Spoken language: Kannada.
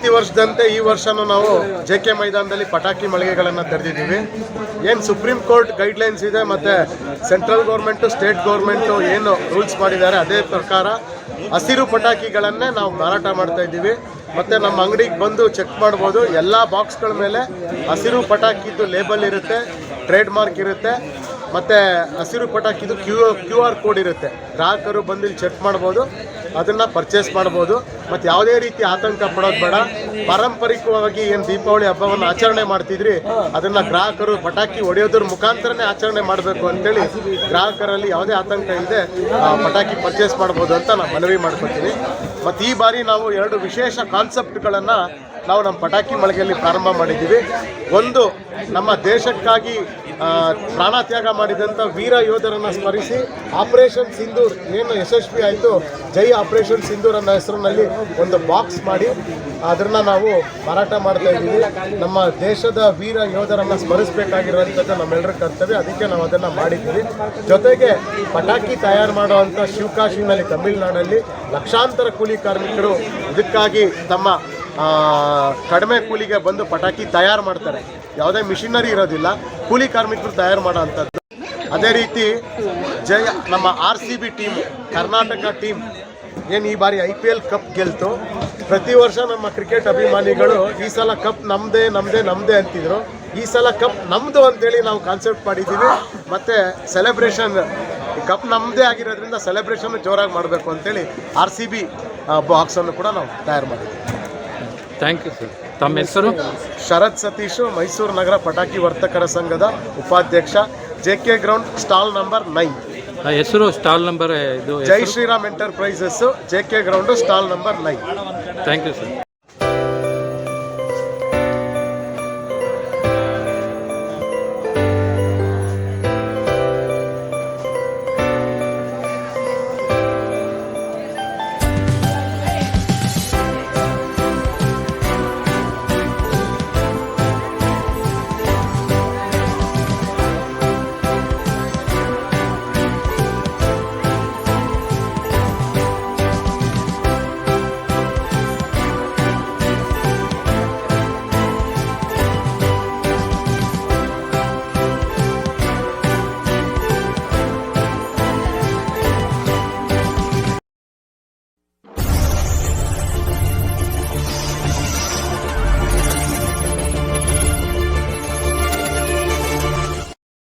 ಪ್ರತಿ ವರ್ಷದಂತೆ ಈ ವರ್ಷನೂ ನಾವು ಜೆ ಕೆ ಮೈದಾನದಲ್ಲಿ ಪಟಾಕಿ ಮಳಿಗೆಗಳನ್ನು ತೆರೆದಿದ್ದೀವಿ. ಏನು ಸುಪ್ರೀಂ ಕೋರ್ಟ್ ಗೈಡ್ಲೈನ್ಸ್ ಇದೆ ಮತ್ತು ಸೆಂಟ್ರಲ್ ಗೌರ್ಮೆಂಟು ಸ್ಟೇಟ್ ಗೌರ್ಮೆಂಟು ಏನು ರೂಲ್ಸ್ ಮಾಡಿದ್ದಾರೆ ಅದೇ ಪ್ರಕಾರ ಹಸಿರು ಪಟಾಕಿಗಳನ್ನೇ ನಾವು ಮಾರಾಟ ಮಾಡ್ತಾ ಇದ್ದೀವಿ. ಮತ್ತು ನಮ್ಮ ಅಂಗಡಿಗೆ ಬಂದು ಚೆಕ್ ಮಾಡ್ಬೋದು. ಎಲ್ಲ ಬಾಕ್ಸ್ಗಳ ಮೇಲೆ ಹಸಿರು ಪಟಾಕಿದ್ದು ಲೇಬಲ್ ಇರುತ್ತೆ ಟ್ರೇಡ್ ಮಾರ್ಕ್ ಇರುತ್ತೆ. ಮತ್ತು ಹಸಿರು ಪಟಾಕಿದು ಕ್ಯೂ ಕ್ಯೂ ಆರ್ ಕೋಡ್ ಇರುತ್ತೆ. ಗ್ರಾಹಕರು ಬಂದು ಇಲ್ಲಿ ಚೆಕ್ ಮಾಡ್ಬೋದು, ಅದನ್ನು ಪರ್ಚೇಸ್ ಮಾಡ್ಬೋದು. ಮತ್ತು ಯಾವುದೇ ರೀತಿ ಆತಂಕ ಪಡೋದು ಬೇಡ. ಪಾರಂಪರಿಕವಾಗಿ ಏನು ದೀಪಾವಳಿ ಹಬ್ಬವನ್ನು ಆಚರಣೆ ಮಾಡ್ತಿದ್ರಿ, ಅದನ್ನು ಗ್ರಾಹಕರು ಪಟಾಕಿ ಹೊಡೆಯೋದ್ರ ಮುಖಾಂತರನೇ ಆಚರಣೆ ಮಾಡಬೇಕು ಅಂತೇಳಿ ಗ್ರಾಹಕರಲ್ಲಿ ಯಾವುದೇ ಆತಂಕ ಇಲ್ಲದೆ ಪಟಾಕಿ ಪರ್ಚೇಸ್ ಮಾಡ್ಬೋದು ಅಂತ ನಾನು ಮನವಿ ಮಾಡ್ಕೊತೀನಿ. ಮತ್ತು ಈ ಬಾರಿ ನಾವು ಎರಡು ವಿಶೇಷ ಕಾನ್ಸೆಪ್ಟ್ಗಳನ್ನು ನಾವು ನಮ್ಮ ಪಟಾಕಿ ಮಳಿಗೆಯಲ್ಲಿ ಪ್ರಾರಂಭ ಮಾಡಿದ್ದೀವಿ. ಒಂದು, ನಮ್ಮ ದೇಶಕ್ಕಾಗಿ ಪ್ರಾಣ ತ್ಯಾಗ ಮಾಡಿದಂಥ ವೀರ ಯೋಧರನ್ನು ಸ್ಮರಿಸಿ ಆಪರೇಷನ್ ಸಿಂಧೂರ್ ಏನು ಯಶಸ್ವಿ ಆಯಿತು, ಜೈ ಆಪರೇಷನ್ ಸಿಂಧೂರ್ ಅನ್ನೋ ಹೆಸರಿನಲ್ಲಿ ಒಂದು ಬಾಕ್ಸ್ ಮಾಡಿ, ಅದನ್ನು ನಾವು ಮಾರಾಟ ಮಾಡ್ತಾ ಇದ್ದೀವಿ. ನಮ್ಮ ದೇಶದ ವೀರ ಯೋಧರನ್ನು ಸ್ಮರಿಸಬೇಕಾಗಿರುವಂಥದ್ದು ನಮ್ಮೆಲ್ಲರ ಕರ್ತವ್ಯ, ಅದಕ್ಕೆ ನಾವು ಅದನ್ನು ಮಾಡಿದ್ದೀವಿ. ಜೊತೆಗೆ ಪಟಾಕಿ ತಯಾರು ಮಾಡುವಂಥ ಶಿವಕಾಶಿನಲ್ಲಿ ತಮಿಳುನಾಡಲ್ಲಿ ಲಕ್ಷಾಂತರ ಕೂಲಿ ಕಾರ್ಮಿಕರು ಇದಕ್ಕಾಗಿ ತಮ್ಮ ಕಡಿಮೆ ಕೂಲಿಗೆ ಬಂದು ಪಟಾಕಿ ತಯಾರು ಮಾಡ್ತಾರೆ. ಯಾವುದೇ ಮಿಷಿನರಿ ಇರೋದಿಲ್ಲ. ಕೂಲಿ ಕಾರ್ಮಿಕರು ತಯಾರು ಮಾಡೋ ಅಂಥದ್ದು ಅದೇ ರೀತಿ ಜಯ, ನಮ್ಮ R C B team, Karnataka team, ಏನು ಈ ಬಾರಿ ಐ ಪಿ ಎಲ್ ಕಪ್ ಗೆಲ್ತು. ಪ್ರತಿ ವರ್ಷ ನಮ್ಮ ಕ್ರಿಕೆಟ್ ಅಭಿಮಾನಿಗಳು ಈ ಸಲ ಕಪ್ ನಮ್ಮದೇ ನಮ್ಮದೇ ನಮ್ಮದೇ ಅಂತಿದ್ರು. ಈ ಸಲ ಕಪ್ ನಮ್ಮದು ಅಂತೇಳಿ ನಾವು ಕಾನ್ಸೆಪ್ಟ್ ಮಾಡಿದ್ದೀವಿ. ಮತ್ತು ಸೆಲೆಬ್ರೇಷನ್ ಕಪ್ ನಮ್ಮದೇ ಆಗಿರೋದ್ರಿಂದ ಸೆಲೆಬ್ರೇಷನ್ ಜೋರಾಗಿ ಮಾಡಬೇಕು ಅಂತೇಳಿ ಆರ್ ಸಿ ಬಿ ಬಾಕ್ಸನ್ನು ಕೂಡ ನಾವು ತಯಾರು ಮಾಡಿದ್ದೀವಿ. ಥ್ಯಾಂಕ್ ಯು ಸರ್ ತಮ್ಮ ಹೆಸರು? ಶರತ್ ಸತೀಶು ಮೈಸೂರು ನಗರ ಪಟಾಕಿ ವರ್ತಕರ ಸಂಘದ ಉಪಾಧ್ಯಕ್ಷ J K ground stall number nine ಹೆಸರು ಸ್ಟಾಲ್ ನಂಬರ್ ಇದು Jai Shriram enterprises J K ground stall number nine thank you sir